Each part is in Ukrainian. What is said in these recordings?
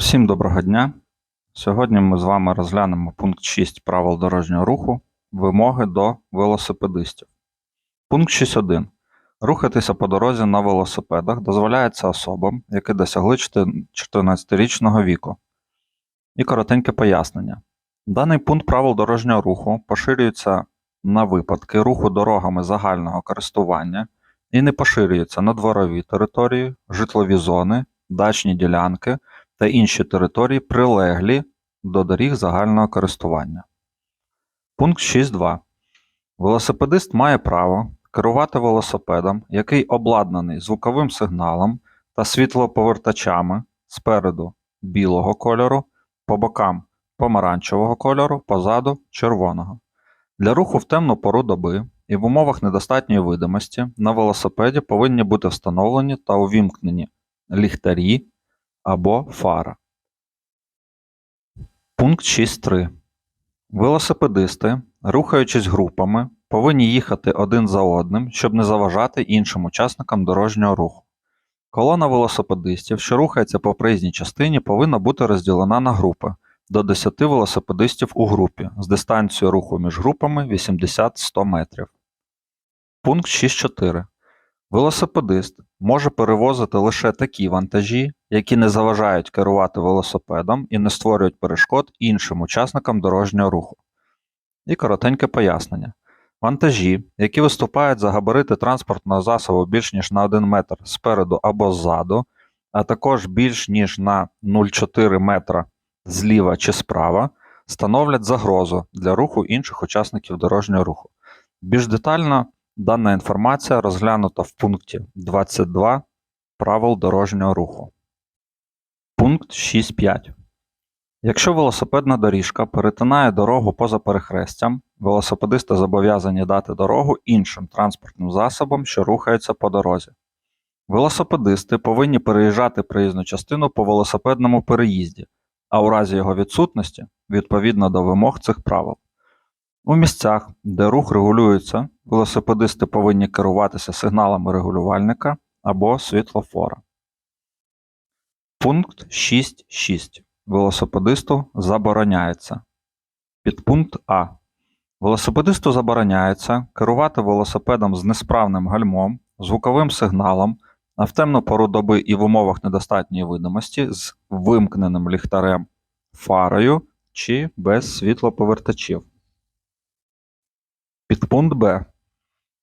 Всім доброго дня! Сьогодні ми з вами розглянемо пункт 6 правил дорожнього руху вимоги до велосипедистів. Пункт 6.1. Рухатися по дорозі на велосипедах дозволяється особам, які досягли 14-річного віку. І коротеньке пояснення. Даний пункт правил дорожнього руху поширюється на випадки руху дорогами загального користування і не поширюється на дворові території, житлові зони, дачні ділянки та інші території, прилеглі до доріг загального користування. Пункт 6.2. Велосипедист має право керувати велосипедом, який обладнаний звуковим сигналом та світлоповертачами спереду білого кольору, по бокам помаранчевого кольору, позаду червоного. Для руху в темну пору доби і в умовах недостатньої видимості на велосипеді повинні бути встановлені та увімкнені ліхтарі або фара. Пункт 6.3. Велосипедисти, рухаючись групами, повинні їхати один за одним, щоб не заважати іншим учасникам дорожнього руху. Колона велосипедистів, що рухається по проїзній частині, повинна бути розділена на групи до 10 велосипедистів у групі з дистанцією руху між групами 80-100 метрів. Пункт 6.4. Велосипедист може перевозити лише такі вантажі, які не заважають керувати велосипедом і не створюють перешкод іншим учасникам дорожнього руху. І коротеньке пояснення. Вантажі, які виступають за габарити транспортного засобу більш ніж на 1 метр спереду або ззаду, а також більш ніж на 0,4 метра зліва чи справа, становлять загрозу для руху інших учасників дорожнього руху. Більш детально дана інформація розглянута в пункті 22 правил дорожнього руху. Пункт 6.5. Якщо велосипедна доріжка перетинає дорогу поза перехрестям, велосипедисти зобов'язані дати дорогу іншим транспортним засобам, що рухаються по дорозі. Велосипедисти повинні переїжджати проїзну частину по велосипедному переїзді, а у разі його відсутності відповідно до вимог цих правил. У місцях, де рух регулюється, велосипедисти повинні керуватися сигналами регулювальника або світлофора. Пункт 6.6. Велосипедисту забороняється. Підпункт А. Велосипедисту забороняється керувати велосипедом з несправним гальмом, звуковим сигналом, а в темну пору доби і в умовах недостатньої видимості з вимкненим ліхтарем, фарою чи без світлоповертачів. Підпункт Б.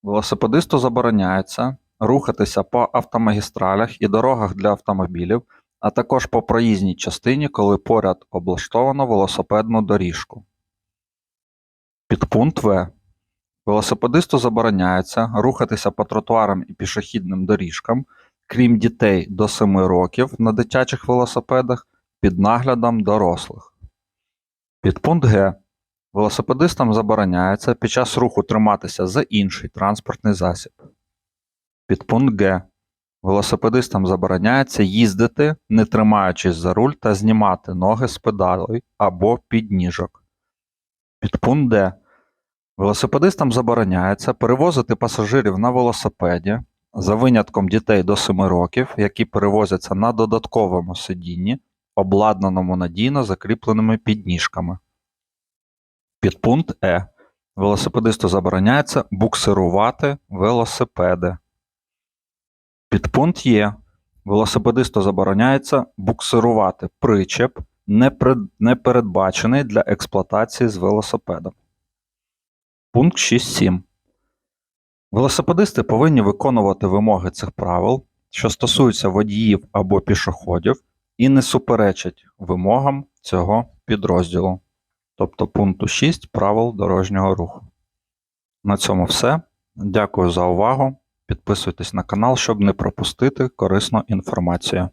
Велосипедисту забороняється рухатися по автомагістралях і дорогах для автомобілів, а також по проїзній частині, коли поряд облаштовано велосипедну доріжку. Підпункт В. Велосипедисту забороняється рухатися по тротуарам і пішохідним доріжкам, крім дітей до 7 років на дитячих велосипедах під наглядом дорослих. Підпункт Г. Велосипедистам забороняється під час руху триматися за інший транспортний засіб. Підпункт Г. Велосипедистам забороняється їздити, не тримаючись за руль та знімати ноги з педалей або підніжок. Підпункт Д. Велосипедистам забороняється перевозити пасажирів на велосипеді за винятком дітей до 7 років, які перевозяться на додатковому сидінні, обладнаному надійно закріпленими підніжками. Підпункт Е. Велосипедисту забороняється буксирувати велосипеди. Підпункт Є. Велосипедисту забороняється буксирувати причеп, не передбачений для експлуатації з велосипедом. Пункт 6.7. Велосипедисти повинні виконувати вимоги цих правил, що стосуються водіїв або пішоходів, і не суперечать вимогам цього підрозділу тобто пункту 6 правил дорожнього руху. На цьому все. Дякую за увагу. Підписуйтесь на канал, щоб не пропустити корисну інформацію.